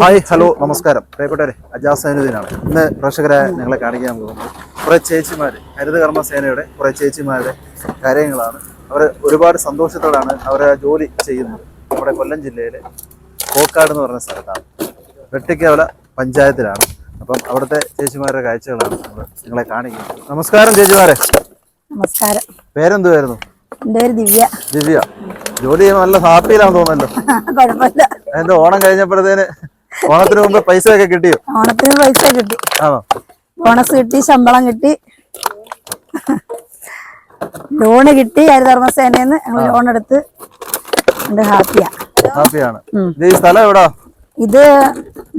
Hi hello നമസ്കാരം. പ്രിയപ്പെട്ടവരെ അജാസ് സൈനുദ്ദീനാണ് ഇന്ന് പ്രേക്ഷകരെ നിങ്ങളെ കാണിക്കാൻ പോകുന്നത് കുറേ ചേച്ചിമാർ ഹരിതകർമ്മ സേനയുടെ കുറേ ചേച്ചിമാരുടെ കാര്യങ്ങളാണ്. അവർ ഒരുപാട് സന്തോഷത്തോടാണ് അവർ ജോലി ചെയ്യുന്നത്. നമ്മുടെ കൊല്ലം ജില്ലയിലെ കോക്കാട് എന്ന് പറഞ്ഞ സ്ഥലത്താണ്. വെട്ടിക്കവല പഞ്ചായത്തിലാണ്. അപ്പം അവിടുത്തെ ചേച്ചിമാരുടെ കാഴ്ചകളാണ് നമ്മൾ നിങ്ങളെ കാണിക്കുന്നത്. നമസ്കാരം ചേച്ചിമാരെ. നമസ്കാരം. പേരെന്തുവായിരുന്നു? എന്റെ പേര് ദിവ്യ. ദിവ്യ. ജോലി ചെയ്യുമ്പോൾ നല്ല ഹാപ്പിയിലാണെന്ന് തോന്നല്ലോ എന്റെ എന്താ ഓണം കഴിഞ്ഞപ്പോഴത്തേന് ഓണത്തിന് മുമ്പ് പൈസ ഒക്കെ കിട്ടിയോ? ഓണത്തിന് പൈസ കിട്ടി. ആണോ? ബോണസ് കിട്ടി ശമ്പളം കിട്ടി. ലോണ് കിട്ടി ഹരിധർമ്മസേനയിൽ ഞങ്ങൾ ലോൺ എടുത്ത് ഹാപ്പിയാ. ഹാപ്പിയാണ്. ഇത് സ്ഥലം എവിടാ? ഇത്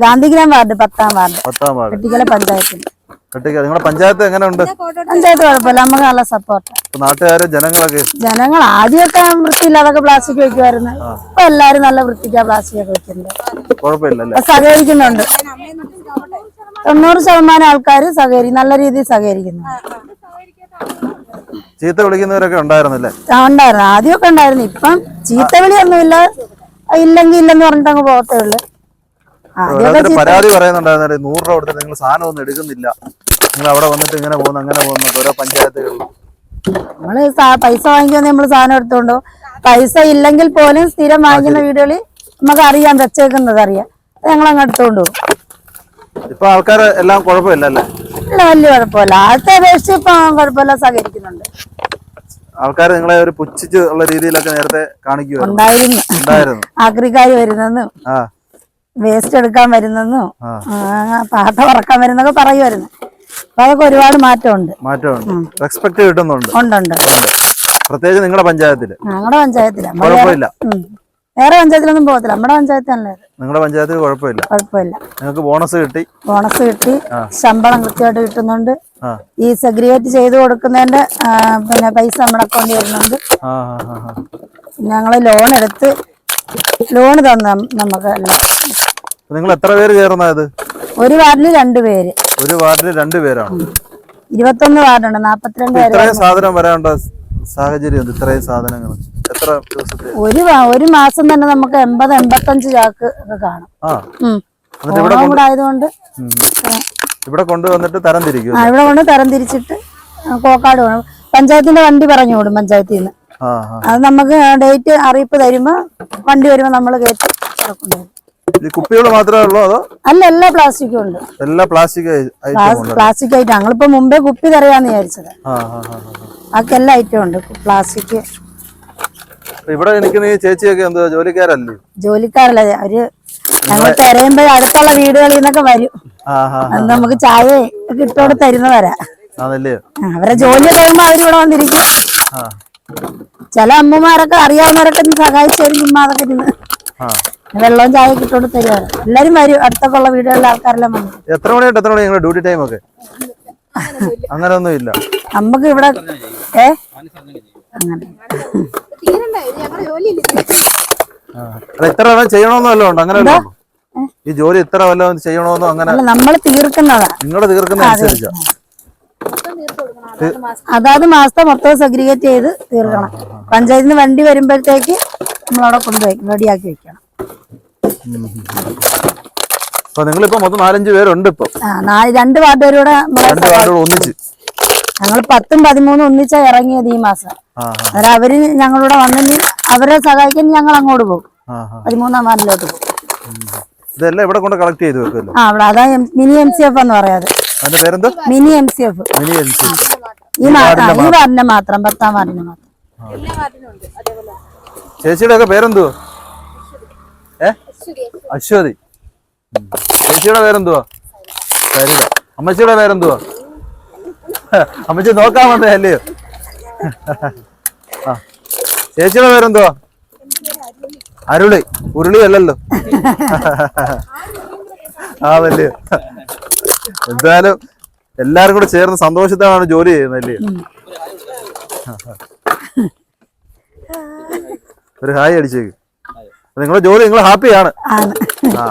ഗാന്ധിഗ്രാം വാർഡ് പത്താം വാർഡ്. പത്താം വാർഡ്. കുട്ടികളെ പഞ്ചായത്തിൽ കെട്ടിക്ക. നിങ്ങളുടെ പഞ്ചായത്ത് എങ്ങനെ ഉണ്ട് പഞ്ചായത്ത് കുഴപ്പമില്ല. നമുക്ക് നല്ല സപ്പോർട്ട് നാട്ടുകാര് ജനങ്ങളൊക്കെ? ജനങ്ങൾ ആദ്യമൊക്കെ വൃത്തിയില്ലാതൊക്കെ പ്ലാസ്റ്റിക് വെക്കുമായിരുന്നു ഇപ്പൊ എല്ലാരും നല്ല വൃത്തിക്കാ പ്ലാസ്റ്റിക് ഒക്കെ വെക്കുന്നുണ്ട് സഹകരിക്കുന്നുണ്ട്. തൊണ്ണൂറ് ശതമാനം ആൾക്കാർ സഹകരി നല്ല രീതിയിൽ സഹകരിക്കുന്നു. ചീത്ത വിളിക്കുന്നവരൊക്കെ ഉണ്ടായിരുന്നല്ലേ? ഉണ്ടായിരുന്നു. ആദ്യമൊക്കെ ഉണ്ടായിരുന്നു. ഇപ്പം ചീത്ത വിളിയൊന്നുമില്ല. ഇല്ലെങ്കിൽ ഇല്ലെന്ന് പറഞ്ഞിട്ട് അങ്ങ് പോകത്തേ ഉള്ളു. പരാതി പറയുന്നുണ്ടായിരുന്നു നൂറ് രൂപ കൊടുത്തിട്ട് നിങ്ങൾ സാധനം ഒന്നും എടുക്കുന്നില്ല. നിങ്ങൾ അവിടെ വന്നിട്ട് ഇങ്ങനെ പോകുന്നു അങ്ങനെ പോകുന്നു ഓരോ പഞ്ചായത്തുകളിൽ നമ്മൾ പൈസ വാങ്ങിക്കുന്ന നമ്മൾ സാധനം എടുത്തോണ്ടോ? പൈസ ഇല്ലെങ്കിൽ പോലും സ്ഥിരം വാങ്ങിക്കുന്ന വീടുകളിൽ നമുക്ക് അറിയാം വെച്ചേക്കുന്നത് അറിയാം. ഞങ്ങൾ അങ്ങ് എടുത്തോണ്ട് പോകും. ഇപ്പൊ ആൾക്കാർ എല്ലാം കുഴപ്പമില്ലല്ലേ ഇല്ല വലിയ കുഴപ്പമില്ല. ആദ്യത്തെ അപേക്ഷിച്ച് ഇപ്പൊ കുഴപ്പമില്ല സഹകരിക്കുന്നുണ്ട്. ആൾക്കാർ നിങ്ങളെ ഒരു പുച്ഛിച്ച് ഉള്ള രീതിയിലൊക്കെ നേരത്തെ കാണിക്കുമായിരുന്നു ആക്രിക്കാർ വരുന്നെന്നും വേസ്റ്റ് എടുക്കാൻ വരുന്നെന്നോ പാട്ട ഉറക്കാൻ വരുന്നൊക്കെ പറയുമായിരുന്നു അപ്പൊ അതൊക്കെ ഒരുപാട് മാറ്റമുണ്ട്. മാറ്റമുണ്ട്. റെസ്പെക്ട് കിട്ടുന്നുണ്ട്. ഉണ്ടുണ്ട് പ്രത്യേകിച്ച് നിങ്ങളുടെ പഞ്ചായത്തിൽ. ഞങ്ങളുടെ പഞ്ചായത്തിൽ. കുഴപ്പമില്ല. വേറെ പഞ്ചായത്തിലൊന്നും പോകത്തില്ല. നമ്മുടെ പഞ്ചായത്ത് നിങ്ങളുടെ പഞ്ചായത്തിൽ കുഴപ്പമില്ല. കുഴപ്പമില്ല. നിങ്ങൾക്ക് ബോണസ് കിട്ടി. ബോണസ് കിട്ടി. ശമ്പളം കൃത്യമായിട്ട് കിട്ടുന്നുണ്ട്. ഈ സെഗ്രിഗേറ്റ് ചെയ്ത് കൊടുക്കുന്നതിന്റെ പിന്നെ പൈസ നമ്മുടെ അക്കൗണ്ടിൽ വരുന്നുണ്ട്. ഞങ്ങൾ ലോൺ എടുത്ത് ലോൺ തന്ന നമുക്ക് നിങ്ങൾ എത്ര പേര് ചേർന്നത് ഒരു വാർഡിൽ രണ്ടുപേര് ഒരു വാർഡിൽ രണ്ടുപേരാണ് ഇരുപത്തൊന്ന് വാർഡുണ്ട് നാപ്പത്തിരണ്ട് ഇത്രയും സാധനം വരാനുള്ള സാഹചര്യം ഇത്രയും സാധനങ്ങൾ എത്ര ദിവസത്തെ? ഒരു ഒരു മാസം തന്നെ നമുക്ക് എൺപത് എൺപത്തഞ്ച് ചാക്ക് ഒക്കെ കാണും. ഇവിടെ ഓണം കൂടെ ആയതുകൊണ്ട് ഇവിടെ കൊണ്ടുവന്നിട്ട് തരം തിരിക്കും ഇവിടെ കൊണ്ട് തരം തിരിച്ചിട്ട് കോക്കാട് വേണം. പഞ്ചായത്തിന്റെ വണ്ടി പറഞ്ഞു വിടും പഞ്ചായത്തിൽ നിന്ന് അത് നമുക്ക് ഡേറ്റ് അറിയിപ്പ് തരുമ്പോ വണ്ടി വരുമ്പോ നമ്മൾ കേട്ട് കൊണ്ടുവരും കുപ്പികൾ മാത്രമേ ഉള്ളൂ അതോ? അല്ല എല്ലാ പ്ലാസ്റ്റിക്കും ഉണ്ട്. എല്ലാ പ്ലാസ്റ്റിക് പ്ലാസ്റ്റിക് ഐറ്റം. ഞങ്ങളിപ്പോ മുമ്പേ കുപ്പി തറയാന്ന് വിചാരിച്ചത്. അതൊക്കെ. എല്ലാ ഐറ്റം ഉണ്ട്. പ്ലാസ്റ്റിക്. ഇവിടെ നിൽക്കുന്ന ഈ ചേച്ചിയൊക്കെ എന്താ ജോലിക്കാരല്ലേ? ജോലിക്കാരല്ല. അവർ ഞങ്ങൾ തിരയുമ്പോ അടുത്തുള്ള വീടുകളിൽ നിന്നൊക്കെ വരും. നമുക്ക് ചായ ഒക്കെ ഇട്ടോട് തരുന്നവരാ. അവരെ ജോലി കഴിയുമ്പോ അവരിവിടെ വന്നിരിക്കും. ചില അമ്മമാരൊക്കെ അറിയാവുന്നവരൊക്കെ സഹായിച്ചായിരിക്കും അതൊക്കെ ഇരുന്ന് വെള്ളവും ചായ കിട്ടോണ്ട് തരുവാണ്. എല്ലാരും വരും. അടുത്തൊക്കെ ഉള്ള വീടുകളിലെ ആൾക്കാരെല്ലാം വന്നു. എത്ര മണി എത്ര മണി നിങ്ങളുടെ ഡ്യൂട്ടി ടൈം ഒക്കെ? അങ്ങനെ ഒന്നും ഇല്ല നമുക്ക് ഇവിടെ ഏ? അങ്ങനെ. വല്ലതും ചെയ്യണമെന്നോ വല്ലതും ഉണ്ട്? അങ്ങനെ വല്ലതും? ഈ ജോലി ഇത്ര വല്ലതും ചെയ്യണമെന്നോ അങ്ങനെ? നമ്മൾ തീർക്കുന്നതാ. നിങ്ങൾ തീർക്കുന്ന അനുസരിച്ചാ? അതാത് മാസത്തെ മൊത്തം സഗ്രിഗേറ്റ് ചെയ്ത് തീർക്കണം. പഞ്ചായത്തിന് വണ്ടി വരുമ്പോഴത്തേക്ക് നമ്മളവിടെ കൊണ്ടുപോയി റെഡിയാക്കി വെക്കണം. അപ്പൊ നിങ്ങളിപ്പോ മൊത്തം നാലഞ്ച് പേരുണ്ട് ഇപ്പൊ. രണ്ട് വാർഡുകാരൂടെ രണ്ട് വാർഡുകൾ ഒന്നിച്ച്. ഞങ്ങൾ പത്തും പതിമൂന്നും ഒന്നിച്ചാ ഇറങ്ങിയത് ഈ മാസം. അന്നേരം അവർ ഞങ്ങളിവിടെ വന്നിട്ട് അവരെ സഹായിക്കാൻ ഞങ്ങൾ അങ്ങോട്ട് പോകും. പതിമൂന്നാം വാർഡിലോട്ട് പോകും. ഇതെല്ലാം ഇവിടെ കൊണ്ട് കളക്ട് ചെയ്ത് വെക്കുമല്ലോ ആ അവിടെ അതാ M- mini M C F എന്ന് പറയാത് അതിന്റെ പേരെന്താ? Mini M C F. Mini N C ഈ വാർഡിനെ മാത്രം. പത്താം വാർഡിനെ മാത്രം. ചേച്ചിയുടെ ഒക്കെ പേരെന്തുവാ? അശ്വതി. ചേച്ചിയുടെ പേരെന്തുവാ? സരിത അമ്മച്ചിയുടെ പേരെന്തുവാ? അമ്മച്ചി നോക്കാൻ വന്നേ അല്ലയോ ആ. ചേച്ചിയുടെ പേരെന്തുവാ? അരുളി. ഉരുളി അല്ലല്ലോ. ആ ആണല്ലയോ എന്തായാലും എല്ലാരും കൂടെ ചേർന്ന് സന്തോഷത്തോടാണ് ജോലി ചെയ്യുന്നത് അല്ലയോ ഒരു ഹായ് അടിച്ചേക്ക്. നിങ്ങളുടെ ജോലി നിങ്ങൾ ഹാപ്പിയാണ്. ആ.